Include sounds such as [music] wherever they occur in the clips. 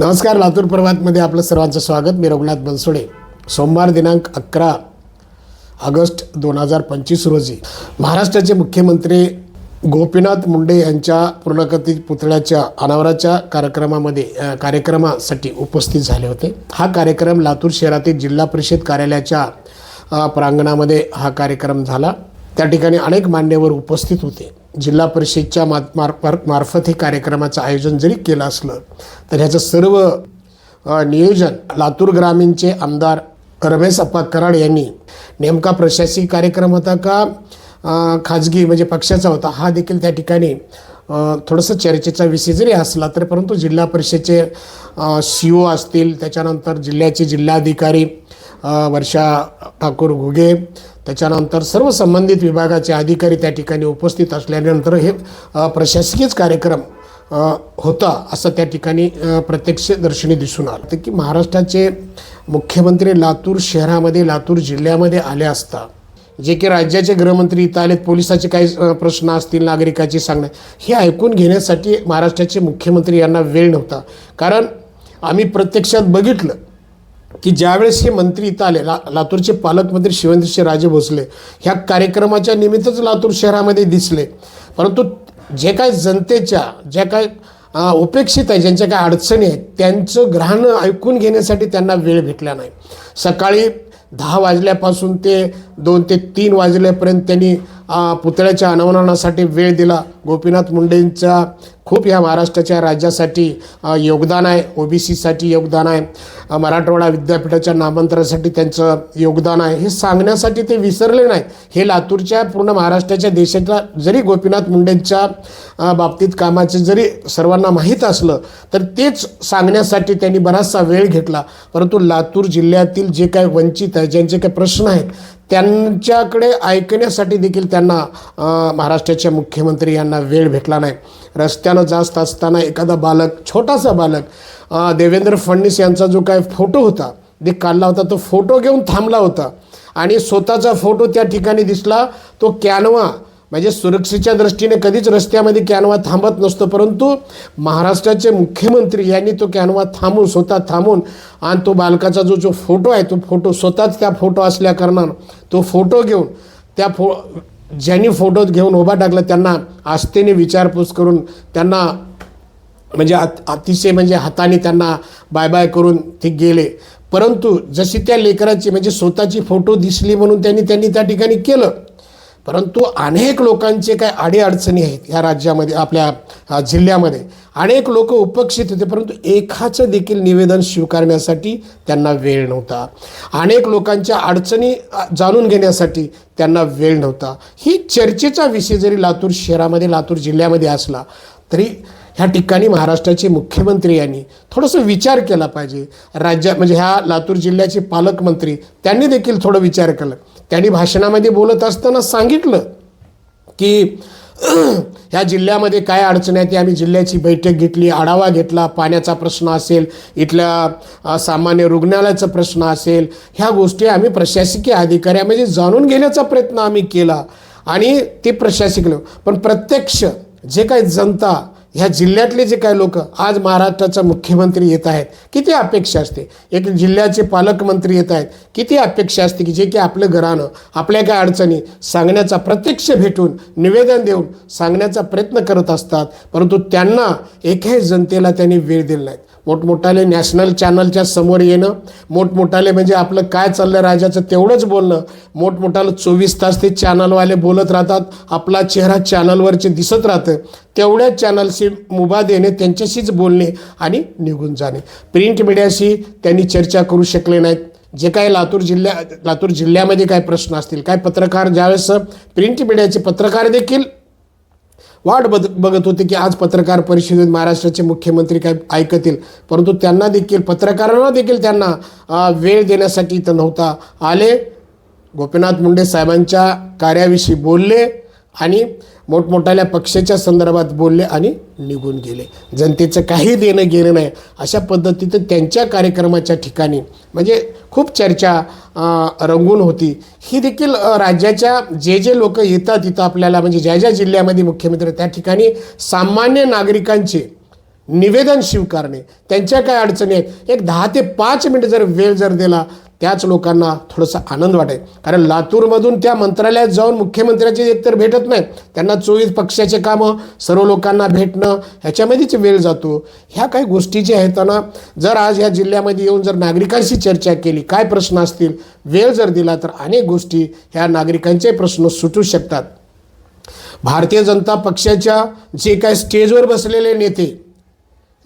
नमस्कार लातूर प्रभातमध्ये आपलं सर्वांचं स्वागत. मी रघुनाथ बनसोडे. सोमवार दिनांक अकरा ऑगस्ट दोन हजार पंचवीस रोजी महाराष्ट्राचे मुख्यमंत्री गोपीनाथ मुंडे यांच्या पूर्णकथित पुतळ्याच्या अनावराच्या कार्यक्रमामध्ये कार्यक्रमासाठी उपस्थित झाले होते. हा कार्यक्रम लातूर शहरातील जिल्हा परिषद कार्यालयाच्या प्रांगणामध्ये हा कार्यक्रम झाला. त्या ठिकाणी अनेक मान्यवर उपस्थित होते. जिल्हा परिषदच्या मा मार मार्फत हे कार्यक्रमाचं आयोजन जरी केलं असलं तर ह्याचं सर्व नियोजन लातूर ग्रामीणचे आमदार रमेश अप्पा कराड यांनी नेमका प्रशासकीय कार्यक्रम होता का खाजगी म्हणजे पक्षाचा होता हा देखील त्या ठिकाणी थोडंसं चर्चेचा विषय जरी असला तर परंतु जिल्हा परिषदेचे सी ओ असतील त्याच्यानंतर जिल्ह्याचे जिल्हाधिकारी वर्षा ठाकूर घुगे त्याच्यानंतर सर्व संबंधित विभागाचे अधिकारी त्या ठिकाणी उपस्थित असल्यानंतर हे प्रशासकीयच कार्यक्रम होता असं त्या ठिकाणी प्रत्यक्षदर्शनी दिसून आलं. तर की महाराष्ट्राचे मुख्यमंत्री लातूर शहरामध्ये लातूर जिल्ह्यामध्ये आले असता जे की राज्याचे गृहमंत्री इथं आलेत पोलिसाचे काही प्रश्न असतील नागरिकाचे सांगणे हे ऐकून घेण्यासाठी महाराष्ट्राचे मुख्यमंत्री यांना वेळ नव्हता. कारण आम्ही प्रत्यक्षात बघितलं की ज्यावेळेस हे मंत्री इथं आले ला लातूरचे पालकमंत्री शिवेंद्रसिंह राजे भोसले ह्या कार्यक्रमाच्या निमित्तच लातूर शहरामध्ये दिसले. परंतु जे काय जनतेच्या ज्या काय उपेक्षित आहे ज्यांच्या काय अडचणी आहेत त्यांचं ग्रहण ऐकून घेण्यासाठी त्यांना वेळ भेटला नाही. सकाळी दहा वाजल्यापासून ते दोन ते तीन वाजल्यापर्यंत त्यांनी पुतळ्याच्या अनावरणासाठी वेळ दिला. गोपीनाथ मुंडेंचा खूप ह्या महाराष्ट्राच्या राज्यासाठी योगदान आहे. ओ बी सीसाठी योगदान आहे. मराठवाडा विद्यापीठाच्या नामांतरासाठी त्यांचं योगदान आहे. हे सांगण्यासाठी ते विसरले नाही हे लातूरच्या पूर्ण महाराष्ट्राच्या देशातल्या जरी गोपीनाथ मुंडेंच्या बाबतीत कामाचे जरी सर्वांना माहीत असलं तर तेच सांगण्यासाठी त्यांनी बराचसा वेळ घेतला. परंतु लातूर जिल्ह्यातील जे काही वंचित आहे ज्यांचे काही प्रश्न आहेत त्यांच्याकडे ऐकण्यासाठी देखील त्यांना महाराष्ट्राच्या मुख्यमंत्री यांना वेळ भेटला नाही. रस्त्यानं जास्त असताना एखादा बालक छोटासा बालक देवेंद्र फडणवीस यांचा जो काय फोटो होता ते काढला होता तो फोटो घेऊन थांबला होता. आणि स्वतःचा फोटो त्या ठिकाणी दिसला तो कॅनवा म्हणजे सुरक्षेच्या दृष्टीने कधीच रस्त्यामध्ये कॅनवा थांबत नसतो परंतु महाराष्ट्राचे मुख्यमंत्री यांनी तो कॅनवा थांबून स्वतः थांबून आणि तो बालकाचा जो जो फोटो आहे तो फोटो स्वतःच त्या फोटो असल्याकारणानं तो फोटो घेऊन त्या फो ज्यांनी फोटो घेऊन उभा टाकला त्यांना आस्थेने विचारपूस करून त्यांना म्हणजे अत अतिशय म्हणजे हाताने त्यांना बाय बाय करून ते गेले. परंतु जशी त्या लेकराची म्हणजे स्वतःची फोटो दिसली म्हणून त्यांनी त्यांनी त्या ठिकाणी केलं परंतु अनेक लोकांचे काय अडीअडचणी आहेत ह्या राज्यामध्ये आपल्या जिल्ह्यामध्ये. अनेक लोक उपक्षित होते परंतु एकाचं देखील निवेदन स्वीकारण्यासाठी त्यांना वेळ नव्हता. अनेक लोकांच्या अडचणी जाणून घेण्यासाठी त्यांना वेळ नव्हता. ही चर्चेचा विषय जरी लातूर शहरामध्ये लातूर जिल्ह्यामध्ये असला तरी ह्या ठिकाणी महाराष्ट्राचे मुख्यमंत्री यांनी थोडंसं विचार केला पाहिजे. राज्या म्हणजे ह्या लातूर जिल्ह्याचे पालकमंत्री त्यांनी देखील थोडं विचार केला. त्यांनी भाषणामध्ये बोलत असताना सांगितलं की [clears throat] ह्या जिल्ह्यामध्ये काय अडचणी आहेत ती आम्ही जिल्ह्याची बैठक घेतली आढावा घेतला पाण्याचा प्रश्न असेल इथल्या सामान्य रुग्णालयाचा प्रश्न असेल ह्या गोष्टी आम्ही प्रशासकीय अधिकाऱ्यामध्ये म्हणजे जाणून घेण्याचा प्रयत्न आम्ही केला. आणि ते प्रशासकीय पण प्रत्यक्ष जे काही जनता ह्या जिल्ह्यातले जे काही लोक आज महाराष्ट्राचा मुख्यमंत्री येत आहेत किती अपेक्षा असते? एक जिल्ह्याचे पालकमंत्री येत आहेत किती अपेक्षा असते की जे की आपलं घरानं आपल्या काय अडचणी सांगण्याचा प्रत्यक्ष भेटून निवेदन देऊन सांगण्याचा प्रयत्न करत असतात परंतु त्यांना एकही जनतेला त्यांनी वेळ दिला नाहीत मोठमोठाले नॅशनल चॅनलच्या समोर येणं मोठमोठाले म्हणजे आपलं काय चाललं राजाचं तेवढंच बोलणं. मोठमोठालं चोवीस तास ते चॅनलवाले बोलत राहतात आपला चेहरा चॅनलवरचे दिसत राहतं. तेवढ्या चॅनलशी मुभा देणे त्यांच्याशीच बोलणे आणि निघून जाणे. प्रिंट मीडियाशी त्यांनी चर्चा करू शकले नाहीत. जे काय लातूर जिल्ह्या लातूर जिल्ह्यामध्ये काय प्रश्न असतील काय पत्रकार ज्यावेळेस प्रिंट मीडियाचे पत्रकार देखील वाट बघ बघत होते की आज पत्रकार परिषदेत महाराष्ट्राचे मुख्यमंत्री काय ऐकतील. परंतु त्यांना देखील पत्रकारांना देखील त्यांना वेळ देण्यासाठी इथं नव्हता आले. गोपीनाथ मुंडे साहेबांच्या कार्याविषयी बोलले. आणि मोठमोठ्याल्या पक्षाच्या संदर्भात बोलले आणि निघून गेले. जनतेचं काही देणं गेलं नाही. अशा पद्धतीनं त्यांच्या कार्यक्रमाच्या ठिकाणी म्हणजे खूप चर्चा रंगून होती. ही देखील राज्याच्या जे जे लोक येतात तिथं आपल्याला म्हणजे ज्या ज्या जिल्ह्यामध्ये मुख्यमंत्री त्या ठिकाणी सामान्य नागरिकांचे निवेदन स्वीकारणे त्यांच्या काय अडचणी आहेत? एक दहा ते पाच मिनिट जर वेळ जर दिला त्याच लोकांना थोडासा आनंद वाटेल. कारण लातूरमधून त्या मंत्रालयात जाऊन मुख्यमंत्र्याचे एकतर भेटत नाही त्यांना चोवीस पक्षाचे कामं सर्व लोकांना भेटणं ह्याच्यामध्येच वेळ जातो. ह्या काही गोष्टी ज्या आहेत ना जर आज ह्या जिल्ह्यामध्ये येऊन जर नागरिकांशी चर्चा केली काय प्रश्न असतील वेळ जर दिला तर अनेक गोष्टी ह्या नागरिकांचे प्रश्न सुटू शकतात. भारतीय जनता पक्षाच्या जे काय स्टेजवर बसलेले नेते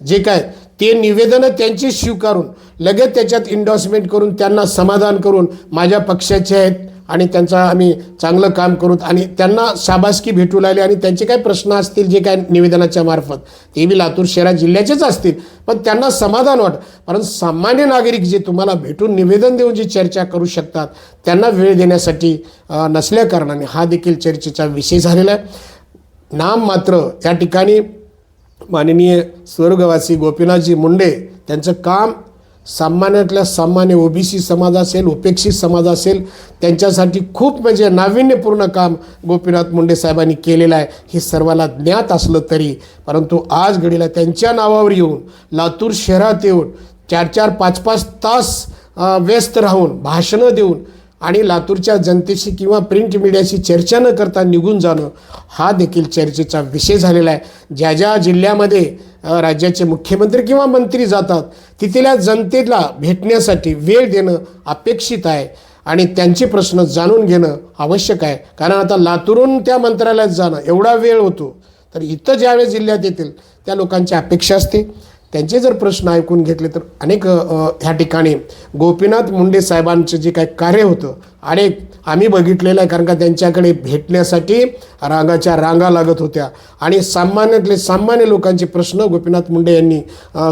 जे काय ते निवेदनं त्यांची स्वीकारून लगेच त्याच्यात इंडॉसमेंट करून त्यांना समाधान करून माझ्या पक्षाचे आहेत आणि त्यांचा आम्ही चांगलं काम करू आणि त्यांना शाबासकी भेटू लागली आणि त्यांचे काय प्रश्न असतील जे काय निवेदनाच्या मार्फत ते बी लातूर शहरा जिल्ह्याचेच असतील. पण त्यांना समाधान वाट कारण सामान्य नागरिक जे तुम्हाला भेटून निवेदन देऊन जी चर्चा करू शकतात त्यांना वेळ देण्यासाठी नसल्याकारणाने हा देखील चर्चेचा विषय झालेला आहे. नाम मात्र या ठिकाणी माननीय स्वर्गवासी गोपीनाथजी मुंडे त्यांचं काम सामान्यातल्या सामान्य ओबीसी समाज असेल उपेक्षित समाज असेल त्यांच्यासाठी खूप म्हणजे नाविन्यपूर्ण काम गोपीनाथ मुंडे साहेबांनी केलेलं आहे. हे सर्वाला ज्ञात असलं तरी. परंतु आज घडीला त्यांच्या नावावर येऊन लातूर शहरात येऊन चार चार पाच पाच तास व्यस्त राहून भाषणं देऊन आणि लातूरच्या जनतेशी किंवा प्रिंट मीडियाशी चर्चा न करता निघून जाणं हा देखील चर्चेचा विषय झालेला आहे. ज्या ज्या जिल्ह्यामध्ये राज्याचे मुख्यमंत्री किंवा मंत्री जातात तिथल्या जनतेला भेटण्यासाठी वेळ देणं अपेक्षित आहे आणि त्यांचे प्रश्न जाणून घेणं आवश्यक आहे. कारण आता लातूरून त्या मंत्रालयात जाणं एवढा वेळ होतो तर इथं ज्यावेळेस जिल्ह्यात येतील त्या लोकांची अपेक्षा असते. त्यांचे जर प्रश्न ऐकून घेतले तर अनेक ह्या ठिकाणी गोपीनाथ मुंडे साहेबांचं जे काही कार्य होतं आणि आम्ही बघितलेलं आहे कारण का त्यांच्याकडे भेटण्यासाठी रांगाच्या रांगा लागत होत्या. आणि सामान्यातले सामान्य लोकांचे प्रश्न गोपीनाथ मुंडे यांनी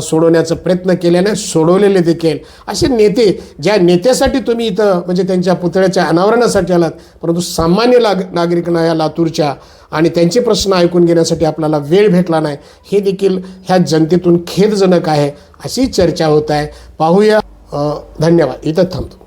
सोडवण्याचा प्रयत्न केल्याने सोडवलेले देखील. असे नेते ज्या नेत्यासाठी तुम्ही इथं म्हणजे त्यांच्या पुतळ्याच्या अनावरणासाठी आलात परंतु सामान्य लाग नागरिकांना या लातूरच्या आणि त्यांचे प्रश्न ऐकून घेण्यासाठी आपल्याला वेळ भेटला नाही हे देखील ह्या जनतेतून खेदजनक आहे अशी चर्चा होत आहे. पाहूया धन्यवाद. इथं थांबतो.